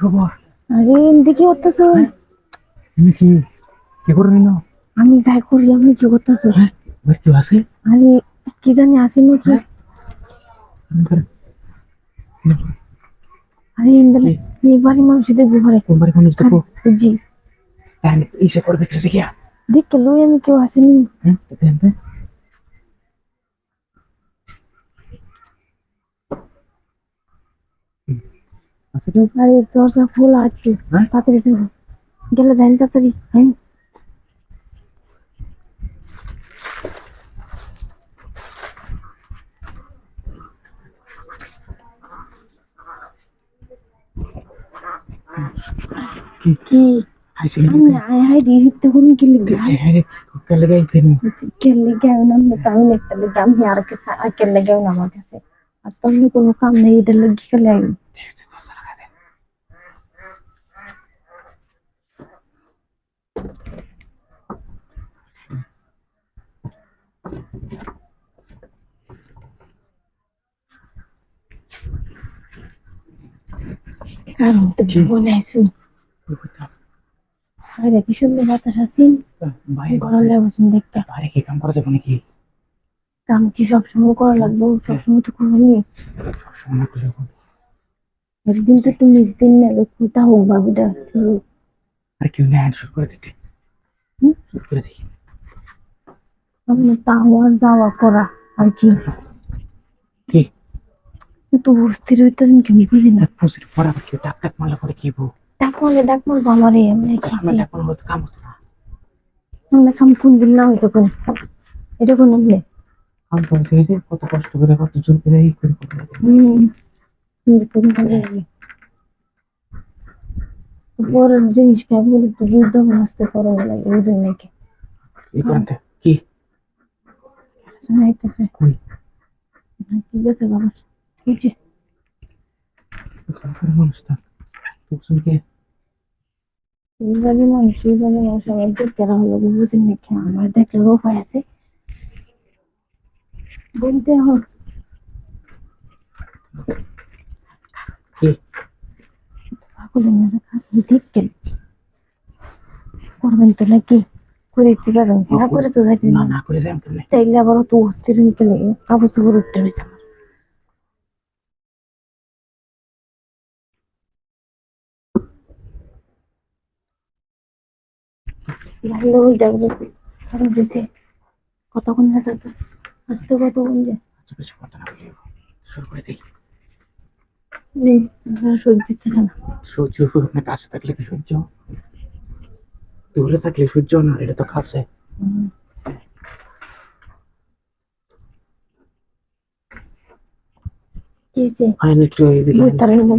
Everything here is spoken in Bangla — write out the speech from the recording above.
খবর? আরে এদিকে করতেছো? তুমি কি কি করে নিল? আমি যাই করি আপনি কি করতেছো? হ্যাঁ কেউ আছে? আরে কি জানি আছে নাকি? করে- আরে ইন্দালে এই বাড়ি মানুষ দেখব ঘরে। কোন বাড়ি মানুষ দেখো জি। ইসে করবে গিয়া। দেখতে লই আমি কেউ আসেনি। হুম দেখেন তো আছে তো আরে দরজা খোলা আছে। হ্যাঁ? তাড়াতাড়ি যাব গেলে যাই তাড়াতাড়ি হ্যাঁ? কি? কি? আইছে আমি আয় হাই রিহিতে করুন কি লিখবে হ্যাঁ হ্যাঁ কালে গাইতে নি। কেলে গেও না আমি তো আমি একটা লেগে আমি আর কাছে আর কেলে গেও না আমার কাছে। আর তোমরা কোনো কাম নেই এটা লেগে কেলে কারণ তো বলে আইসু। আরে কি সুন্দর বাতাস বাইরে গরম লাগছে দেখতে। বাইরে কি কাম করা যাবে নাকি? কাম কি সবসময় করা লাগবে? সবসময় তো করব নি সবসময় না করে একদিন তো মিস দিন না কোথা হোক বাবুটা আর কেউ শুট করে দিতে। করে দেখি আমরা তাও আর যাওয়া করা আর কি। কি তো অস্থির হইতেছেন কেমন বুঝি না। পরে আবার কেউ ডাক ডাক মারলে পরে কি বউ? ডাক মারলে ডাক মারবো আমারে এমনি ডাক মারলে হয়তো কাম হতো না। আমরা কোন দিন না কোন এটা কোন এমনি কাম করতে হয়েছে কত কষ্ট করে কত জোর করে এই করে করতে লাগে। কোন ভালো লাগে পরের জিনিস খাব একটু দুধ দাম আসতে লাগে ওই জন্য এই করতে কি? শোনাইতেছে কই? কি গেছে বাবা। এই যে সংসারের মানুষটা। তুকসুন কে? এইবারে মানুষ এইবারে মানুষ আমার দেখতে হলো বুঝেন নাকি আমার দেখলে উপায় আছে। বলতে হোক কেন করবেন তো নাকি? করে কি পাবেন? না করে তো যাইতে না করে যাই তাইলে আবার তো অস্থির হয়ে গেলে কাগজ করে উঠতে হয়েছে আমার ভালো দেখবে। কারণ বেশি। কতক্ষণ না যেত আসতে কতক্ষণ যে? আচ্ছা বেশি কথা না বলি শুরু করে দিই। সহ্য দিতেছে না। সূর্য আপনার কাছে থাকলে কি দূরে থাকলে সূর্য না? এটা তো কাছে। কি যে? আইন একটু এদিকে বুঝতে? পারেন না